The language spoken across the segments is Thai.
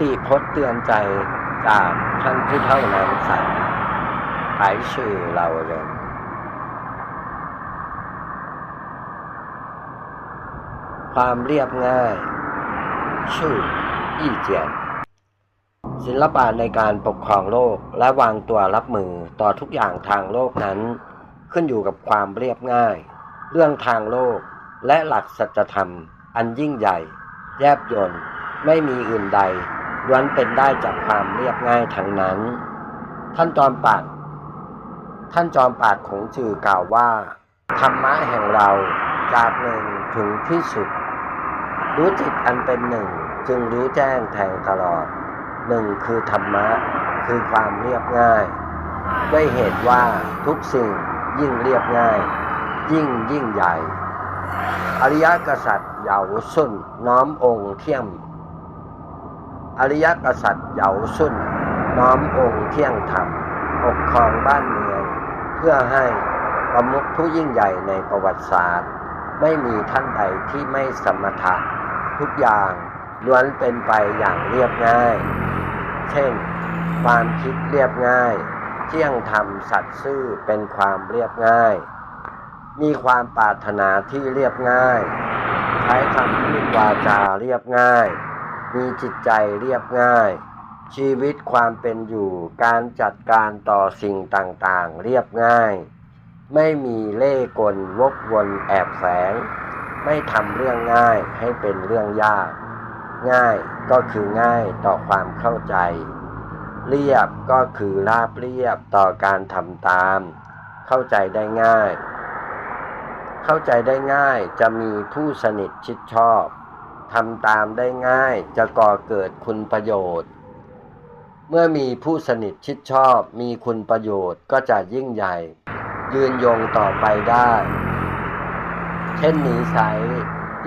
ติพจน์เตือนใจจากท่านผู้เท่านานสันหายชื่อเราเลยความเรียบง่าย ชื่อ อี้เจียน ศิลปะในการปกครองโลกและวางตัวรับมือต่อทุกอย่างทางโลกนั้น ขึ้นอยู่กับความเรียบง่าย เรื่องทางโลกและหลักสัจธรรม อันยิ่งใหญ่ แยบยลไม่มีอื่นใด ล้วนเป็นได้จากความเรียบง่ายทั้งนั้น ท่านจอมปากท่านจอมปากของจือกล่าวว่า ธรรมะแห่งเราจากหนึ่งถึงที่สุด รู้จิตอันเป็นหนึ่งจึงรู้แจ้งแทงตลอดหนึ่งคือธรรมะคือความเรียบง่าย ด้วยเหตุว่าทุกสิ่งยิ่งเรียบง่าย ยิ่งยิ่งใหญ่ อริยกษัตริย์เหยาสุนน้อมองค์เที่ยม อริยกษัตริย์เหยาสุนน้อมองค์เที่ยงธรรมปกครองบ้านเมือง เพื่อให้ประมุขผู้ยิ่งใหญ่ในประวัติศาสตร์ ไม่มีท่านใดที่ไม่สมถะทุกอย่างล้วนเป็นไปอย่างเรียบง่าย เช่น ความคิดเรียบง่าย เที่ยงธรรมสัตย์ซื่อเป็นความเรียบง่าย มีความปรารถนาที่เรียบง่าย ใช้คำพูดวาจาเรียบง่าย มีจิตใจเรียบง่าย ชีวิตความเป็นอยู่การจัดการต่อสิ่งต่างๆ เรียบง่าย ไม่มีเล่กลวกวนแอบแฝง ไม่ทำเรื่องง่ายให้เป็นเรื่องยาก ง่ายก็คือง่ายต่อความเข้าใจ เรียบก็คือราบเรียบต่อการทำตาม เข้าใจได้ง่าย เข้าใจได้ง่ายจะมีผู้สนิทชิดชอบ ทำตามได้ง่าย จะก่อเกิดคุณประโยชน์ เมื่อมีผู้สนิทชิดชอบมีคุณประโยชน์ก็จะยิ่งใหญ่ ยืนยงต่อไปได้ เช่นนี้ไซ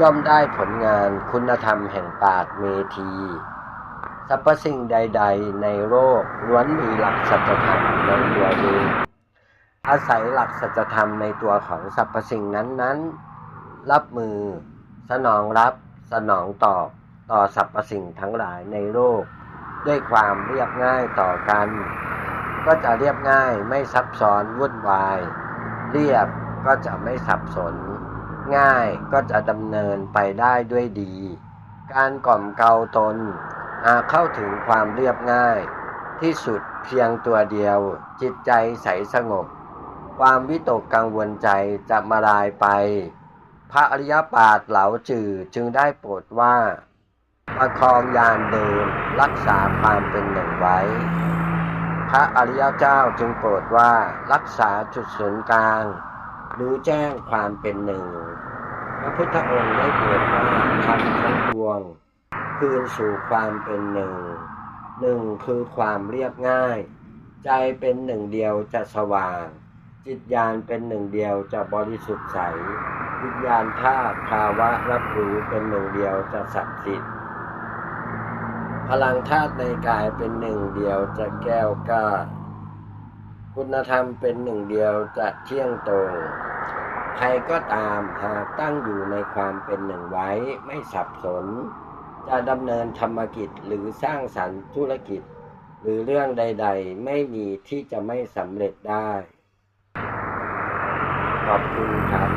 ย่อมได้ผลงานคุณธรรมแห่งปาดเมธีสรรพสิ่งใด ๆ ในโลกล้วนมีหลักสัจธรรมในตัวเองอาศัยหลักสัจธรรมในตัวของสรรพสิ่งนั้นๆ รับมือ สนองรับ สนองตอบต่อสรรพสิ่งทั้งหลายในโลก ด้วยความเรียบง่ายต่อกัน ก็จะเรียบง่ายไม่ซับซ้อนวุ่นวาย เรียบก็จะไม่สับสน ง่ายก็จะดำเนินไปได้ด้วยดี การกล่อมเกลาตนหาเข้าถึงความเรียบง่าย ที่สุดเพียงตัวเดียว จิตใจใสสงบ ความวิตกกังวลใจจะมาลายไป พระอริยปาฏเหลาจือจึงได้โปรดว่า ประคองยานเดิมรักษาความเป็นหนึ่งไว้ พระอริยเจ้าจึงโปรดว่ารักษาจุดศูนย์กลาง รู้แจ้งความเป็นหนึ่ง พระพุทธองค์ได้โปรดว่าทำทั้งปวง คืนสู่ความเป็นหนึ่งหนึ่งคือความเรียบง่าย ใจเป็นหนึ่งเดียวจะสว่าง จิตญาณเป็นหนึ่งเดียวจะบริสุทธิ์ใส วิญญาณธาตุภาวะรับรู้เป็นหนึ่งเดียวจะศักดิ์สิทธิ์พลังธาตุในกายเป็นหนึ่งเดียวจะแก้วกล้า คุณธรรมเป็นหนึ่งเดียวจะเที่ยงตรง ใครก็ตามหากตั้งอยู่ในความเป็นหนึ่งไว้ไม่สับสน จะดำเนินธรรมกิจหรือสร้างสรรค์ธุรกิจ หรือเรื่องใด ๆ ไม่มีที่จะไม่สำเร็จได้ ขอบคุณครับ